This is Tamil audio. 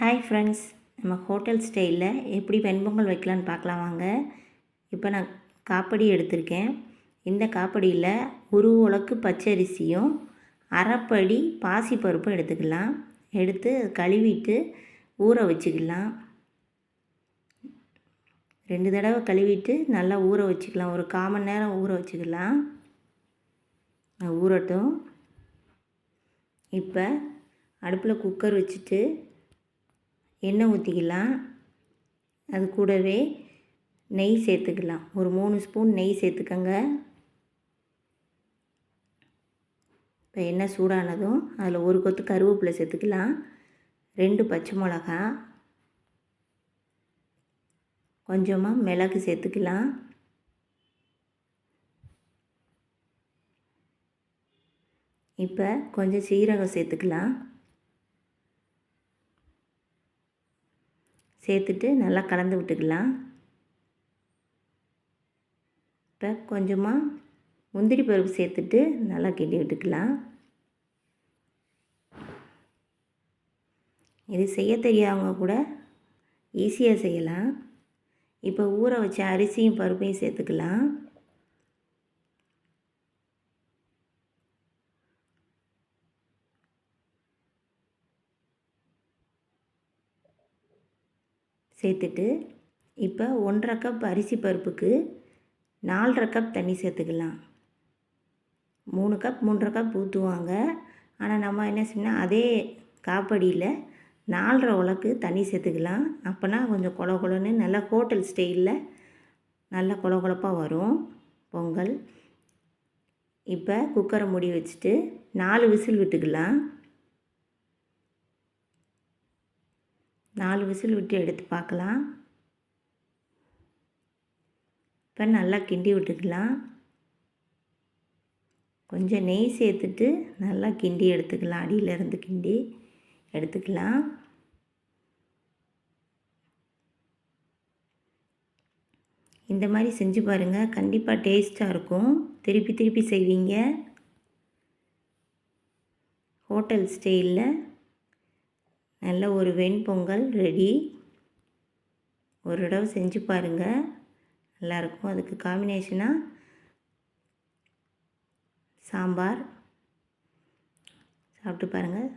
ஹாய் ஃப்ரெண்ட்ஸ் நம்ம ஹோட்டல் ஸ்டைலில் எப்படி வெண்பொங்கல் வைக்கலான்னு பார்க்கலாம் வாங்க. இப்போ நான் காப்படி எடுத்திருக்கேன். இந்த காப்படியில் ஒரு உலக்கு பச்சரிசியும் அரைப்படி பாசிப்பருப்பும் எடுத்துக்கலாம். எடுத்து கழுவிட்டு ஊற வச்சுக்கலாம். ரெண்டு தடவை கழுவிட்டு நல்லா ஊற வச்சுக்கலாம். ஒரு காமன் நேரம் ஊற வச்சுக்கலாம். ஊறட்டும். இப்போ அடுப்பில் குக்கர் வச்சுட்டு எண்ணெய் ஊற்றிக்கலாம் அது கூடவே நெய் சேர்த்துக்கலாம். ஒரு மூணு ஸ்பூன் நெய் சேர்த்துக்கங்க. இப்போ எண்ணெய் சூடானதும் அதில் ஒரு கொத்து கருவேப்பிலை சேர்த்துக்கலாம். ரெண்டு பச்சை மிளகா. கொஞ்சமாக மிளகு சேர்த்துக்கலாம். இப்போ கொஞ்சம் சீரகம் சேர்த்துக்கலாம். சேர்த்துட்டு நல்லா கலந்து விட்டுக்கலாம். இப்போ கொஞ்சமாக முந்திரி பருப்பு சேர்த்துட்டு நல்லா கிண்டி விட்டுக்கலாம். இது செய்ய தெரியாதவங்க கூட ஈஸியாக செய்யலாம். இப்போ ஊற வச்ச அரிசியும் பருப்பையும் சேர்த்துக்கலாம். சேர்த்துட்டு இப்போ ஒன்றரை கப் அரிசி பருப்புக்கு நாலரை கப் தண்ணி சேர்த்துக்கலாம். மூணு கப் மூன்றரை கப் ஊற்றுவாங்க ஆனால் நம்ம என்ன செய்யணும் அதே காப்படியில் நாலரை உலக்கு தண்ணி சேர்த்துக்கலாம். அப்போனா கொஞ்சம் கொல கொலன்னு நல்லா ஹோட்டல் ஸ்டைலில் நல்லா கொல கொலப்பாக வரும். பொங்கல். இப்போ குக்கரை மூடி வச்சுட்டு நாலு விசில் விட்டுக்கலாம். நாலு விசில் விட்டு எடுத்து பார்க்கலாம். இப்போ நல்லா கிண்டி விட்டுக்கலாம். கொஞ்சம் நெய் சேர்த்துட்டு நல்லா கிண்டி எடுத்துக்கலாம். அடியிலேருந்து கிண்டி எடுத்துக்கலாம். இந்த மாதிரி செஞ்சு பாருங்கள் கண்டிப்பாக டேஸ்ட்டாக இருக்கும். திருப்பி திருப்பி செய்வீங்க. ஹோட்டல் ஸ்டைலில். நல்ல ஒரு வெண்பொங்கல் ரெடி. ஒரு தடவை செஞ்சு பாருங்கள் நல்லாயிருக்கும். அதுக்கு காம்பினேஷனாக சாம்பார். சாப்பிட்டு பாருங்கள்